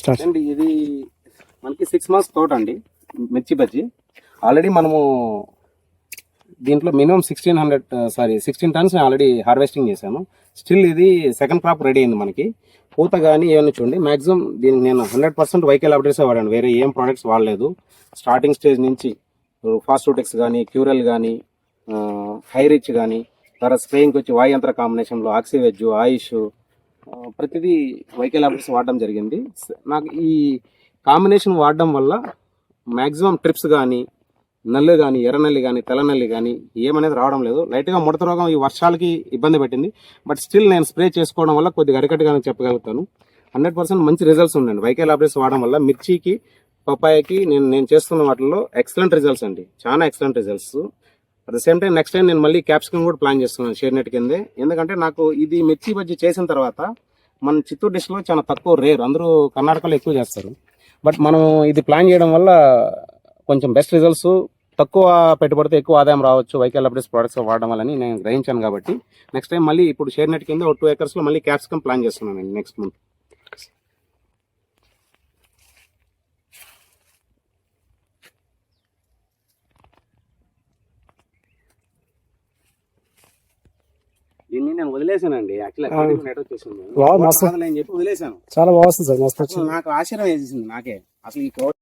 Start అండి ఇది మనకి సిక్స్ మంత్స్ తోట అండి మిర్చి బజ్జి. ఆల్రెడీ మనము దీంట్లో minimum sixteen hundred sorry sixteen tons already harvesting చేశాను స్టిల్ ఇది సెకండ్ క్రాప్ రెడీ అయింది మనకి. పూత కానీ ఏమైనా చూడండి మాక్సిమం దీనికి నేను హండ్రెడ్ పర్సెంట్ వైకల్ అప్డేట్సే వాడాను. వేరే ఏం ప్రోడక్ట్స్ వాడలేదు. స్టార్టింగ్ స్టేజ్ నుంచి ఫాస్టోటెక్స్ కానీ క్యూరల్ కానీ హై రిచ్ కానీ తర్వాత స్ప్రేయింగ్కి వచ్చి వాయంత్ర కాంబినేషన్లో ఆక్సివెజ్ ఆయుష్ ప్రతిదీ వైకే లాబరేటరీస్ వాడడం జరిగింది. నాకు ఈ కాంబినేషన్ వాడడం వల్ల మ్యాక్సిమం ట్రిప్స్ కానీ నల్లు కానీ ఎర్రనల్లి కానీ తెల్లనల్లి కానీ ఏమనేది రావడం లేదు. లైట్గా ముడత రోగం ఈ వర్షాలకి ఇబ్బంది పెట్టింది. బట్ స్టిల్ నేను స్ప్రే చేసుకోవడం వల్ల కొద్దిగా అరికట్టుగా చెప్పగలుగుతాను. హండ్రెడ్ పర్సెంట్ మంచి రిజల్ట్స్ ఉండండి వైకే లాబ్రేస్ వాడడం వల్ల మిర్చికి పప్పాయకి నేను నేను చేస్తున్న వాటిల్లో ఎక్సలెంట్ రిజల్ట్స్ అండి. చాలా excellent results. At the same time next time నేను మళ్ళీ క్యాప్సికమ్ కూడా ప్లాన్ చేస్తున్నాను షేర్ నెట్ కింద. ఎందుకంటే నాకు ఇది మిర్చి బజ్జీ చేసిన తర్వాత మన చిత్తూరు డిస్ట్లో చాలా తక్కువ రేర్ అందరూ కర్ణాటకలో ఎక్కువ చేస్తారు. బట్ మనం ఇది ప్లాన్ చేయడం వల్ల కొంచెం బెస్ట్ రిజల్ట్స్ తక్కువ పెట్టుబడితో ఎక్కువ ఆదాయం రావచ్చు వైకల్ అప్డేట్స్ ప్రొడక్ట్స్ వాడడం వల్లని నేను గ్రహించాను కాబట్టి నెక్స్ట్ టైం మళ్ళీ ఇప్పుడు షేర్ నెట్ కింద ఒక టూ ఎకర్స్లో మళ్ళీ క్యాప్సికమ్ ప్లాన్ చేస్తున్నాను నెక్స్ట్ మంత్ దీన్ని నేను వదిలేసానండి యాక్చువల్లీ నెట్ వచ్చేసింది. నేను చెప్పి వదిలేసాను చాలా బాగా వస్తుంది సార్ నాకు ఆశ్చర్యం వేసేసింది నాకే. అసలు ఈ